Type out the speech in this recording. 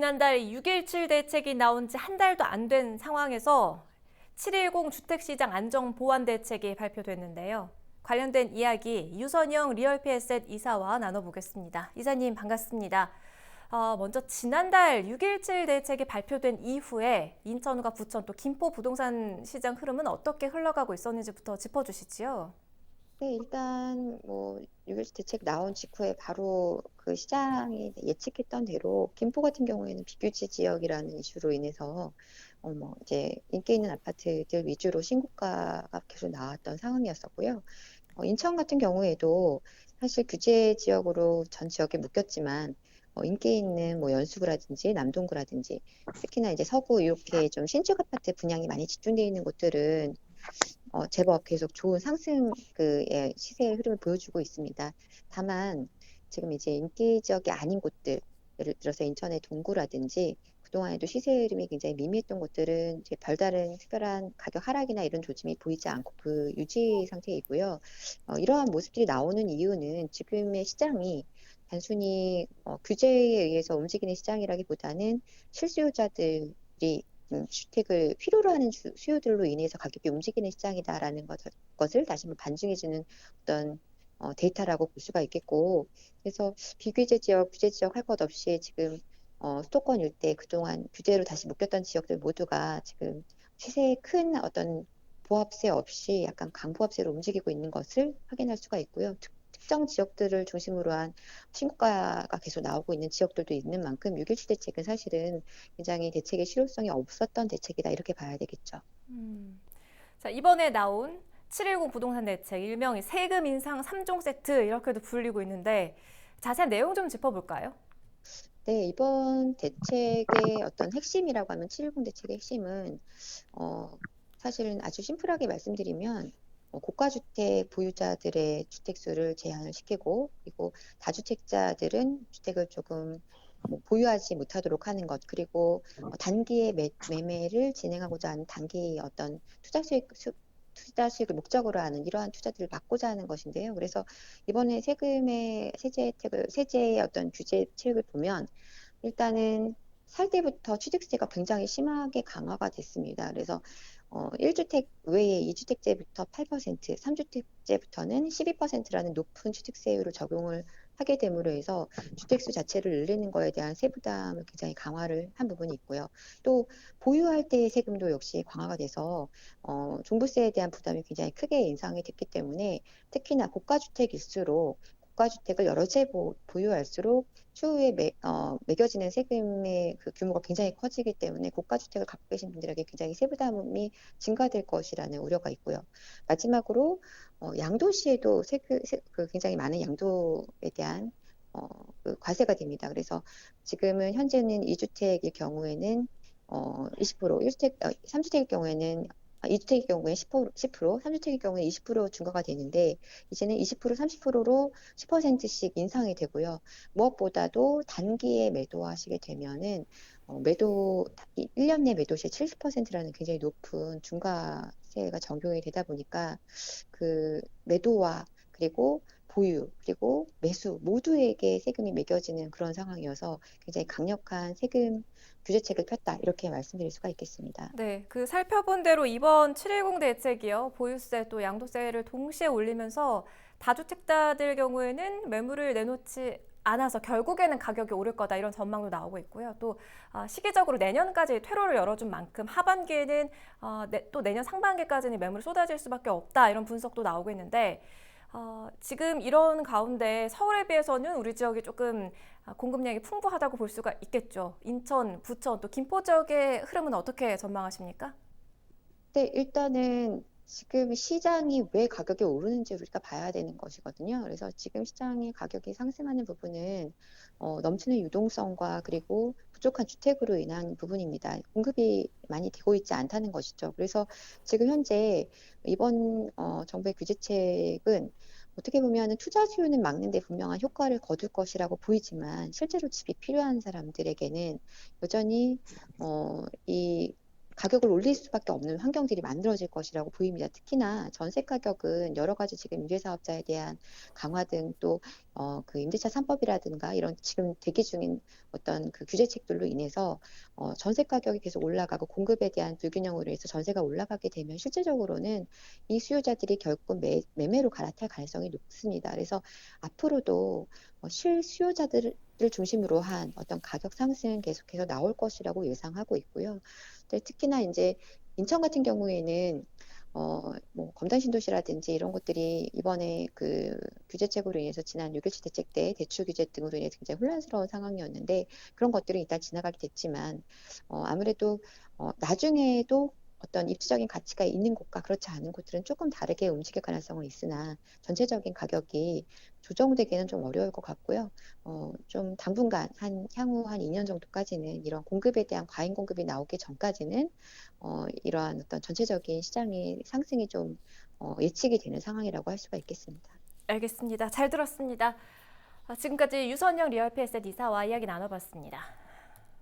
지난달 6.17 대책이 나온 지 한 달도 안 된 상황에서 7.10 주택시장 안정보완 대책이 발표됐는데요. 관련된 이야기 유선영 리얼피에셋 이사와 나눠보겠습니다. 이사님 반갑습니다. 어, 먼저 지난달 6.17 대책이 발표된 이후에 인천과 부천 또 김포 부동산 시장 흐름은 어떻게 흘러가고 있었는지부터 짚어주시지요. 네, 일단 뭐6.17 대책 나온 직후에 바로 그 시장이 예측했던 대로 김포 같은 경우에는 비규제 지역이라는 이슈로 인해서 어 뭐 이제 인기 있는 아파트들 위주로 신고가가 계속 나왔던 상황이었었고요. 어 인천 같은 경우에도 사실 규제 지역으로 전 지역에 묶였지만 어 인기 있는 뭐 연수구라든지 남동구라든지 특히나 이제 서구 이렇게 좀 신축 아파트 분양이 많이 집중되어 있는 곳들은 어 제법 계속 좋은 상승 그 예 시세의 흐름을 보여주고 있습니다. 다만 지금 이제 인기 지역이 아닌 곳들 예를 들어서 인천의 동구라든지 그동안에도 시세 흐름이 굉장히 미미했던 곳들은 이제 별다른 특별한 가격 하락이나 이런 조짐이 보이지 않고 그 유지 상태이고요. 어 이러한 모습들이 나오는 이유는 지금의 시장이 단순히 어 규제에 의해서 움직이는 시장이라기보다는 실수요자들이 음 주택을 필요로 하는 주 수요들로 인해서 가격이 움직이는 시장이다라는 것을 것을 다시 한번 반증해 주는 어떤 어 데이터라고 볼 수가 있겠고 그래서 비규제 지역, 규제 지역 할 것 없이 지금 어 수도권 일대 그동안 규제로 다시 묶였던 지역들 모두가 지금 시세에 큰 어떤 보합세 없이 약간 강보합세로 움직이고 있는 것을 확인할 수가 있고요. 특 특정 지역들을 중심으로 한 신고가가 계속 나오고 있는 지역들도 있는 만큼 6.17 대책은 사실은 굉장히 대책의 실효성이 없었던 대책이다 이렇게 봐야 되겠죠. 음. 자, 이번에 나온 7.10 부동산 대책, 일명이 세금 인상 3종 세트 이렇게도 불리고 있는데 자세한 내용 좀 짚어볼까요? 네, 이번 대책의 어떤 핵심이라고 하면 7.10 대책의 핵심은 어 사실은 아주 심플하게 말씀드리면 어 고가주택 보유자들의 주택수를 제한을 시키고 그리고 다주택자들은 주택을 조금 뭐 보유하지 못하도록 하는 것 그리고 어 단기의 매 매매를 진행하고자 하는 단기 어떤 투자 수익 수 투자 수익을 목적으로 하는 이러한 투자들을 막고자 하는 것인데요. 그래서 이번에 세금의 세제 혜택을 세제의 어떤 규제 체육을 보면 일단은 살 때부터 취득세가 굉장히 심하게 강화가 됐습니다. 그래서 어 1주택 외에 2주택제부터 8%, 3주택제부터는 12%라는 높은 취득세율을 적용을 하게 됨으로 해서 주택수 자체를 늘리는 거에 대한 세부담을 굉장히 강화를 한 부분이 있고요. 또 보유할 때의 세금도 역시 강화가 돼서 어 종부세에 대한 부담이 굉장히 크게 인상이 됐기 때문에 특히나 고가주택일수록 고가주택을 여러 채보 보유할수록 추후에 매 어 매겨지는 세금의 그 규모가 굉장히 커지기 때문에 고가 주택을 갖고 계신 분들에게 굉장히 세부 담이 증가될 것이라는 우려가 있고요. 마지막으로 어 양도시에도 세금 세 그 굉장히 많은 양도에 대한 어 그 과세가 됩니다. 그래서 지금은 현재는 2주택일 경우에는 어 20% 1주택 어 3주택일 경우에는 아 2주택일 경우에 10% 10% 3주택일 경우에 20% 증가가 되는데 이제는 20% 30%로 10%씩 인상이 되고요. 무엇보다도 단기에 매도하시게 되면은 어 매도 이 1년 내 매도 시 70%라는 굉장히 높은 중과세가 적용이 되다 보니까 그 매도와 그리고 보유 그리고 매수 모두에게 세금이 매겨지는 그런 상황이어서 굉장히 강력한 세금 규제책을 폈다 이렇게 말씀드릴 수가 있겠습니다. 네, 그 살펴본 대로 이번 7.10 대책이요. 보유세 또 양도세를 동시에 올리면서 다주택자들 경우에는 매물을 내놓지 않아서 결국에는 가격이 오를 거다 이런 전망도 나오고 있고요. 또 아, 시기적으로 내년까지 퇴로를 열어준 만큼 하반기에는 어, 내, 또 내년 상반기까지는 매물이 쏟아질 수밖에 없다 이런 분석도 나오고 있는데 어, 지금 이런 가운데 서울에 비해서는 우리 지역이 조금 아, 공급량이 풍부하다고 볼 수가 있겠죠. 인천, 부천 또 김포 지역의 흐름은 어떻게 전망하십니까? 네, 일단은 지금 시장이 왜 가격이 오르는지 우리가 봐야 되는 것이거든요. 그래서 지금 시장의 가격이 상승하는 부분은 어 넘치는 유동성과 그리고 부족한 주택으로 인한 부분입니다. 공급이 많이 되고 있지 않다는 것이죠. 그래서 지금 현재 이번 어 정부의 규제책은 어떻게 보면은 투자 수요는 막는 데 분명한 효과를 거둘 것이라고 보이지만 실제로 집이 필요한 사람들에게는 여전히 어 이 가격을 올릴 수밖에 없는 환경들이 만들어질 것이라고 보입니다. 특히나 전세 가격은 여러 가지 지금 임대 사업자에 대한 강화 등 또 어, 그 임대차 3법이라든가 이런 지금 대기 중인 어떤 그 규제책들로 인해서 어, 전세 가격이 계속 올라가고 공급에 대한 불균형으로 해서 전세가 올라가게 되면 실제적으로는 이 수요자들이 결국 매, 매매로 갈아탈 가능성이 높습니다. 그래서 앞으로도 어, 실수요자들 을 중심으로 한 어떤 가격 상승은 계속해서 나올 것이라고 예상하고 있고요. 근데 특히나 이제 인천 같은 경우에는 어, 뭐 검단 신도시라든지 이런 것들이 이번에 그 규제책으로 인해서 지난 6.17 대책 때 대출 규제 등으로 인해서 굉장히 혼란스러운 상황이었는데 그런 것들은 일단 지나가게 됐지만 어, 아무래도 어, 나중에도 어떤 입지적인 가치가 있는 곳과 그렇지 않은 곳들은 조금 다르게 움직일 가능성은 있으나 전체적인 가격이 조정되기는 좀 어려울 것 같고요. 어, 좀 당분간 한 향후 한 2년 정도까지는 이런 공급에 대한 과잉 공급이 나오기 전까지는 어, 이러한 어떤 전체적인 시장의 상승이 좀 어, 예측이 되는 상황이라고 할 수가 있겠습니다. 알겠습니다. 잘 들었습니다. 아, 지금까지 유선영 리얼피에셋 이사와 이야기 나눠봤습니다.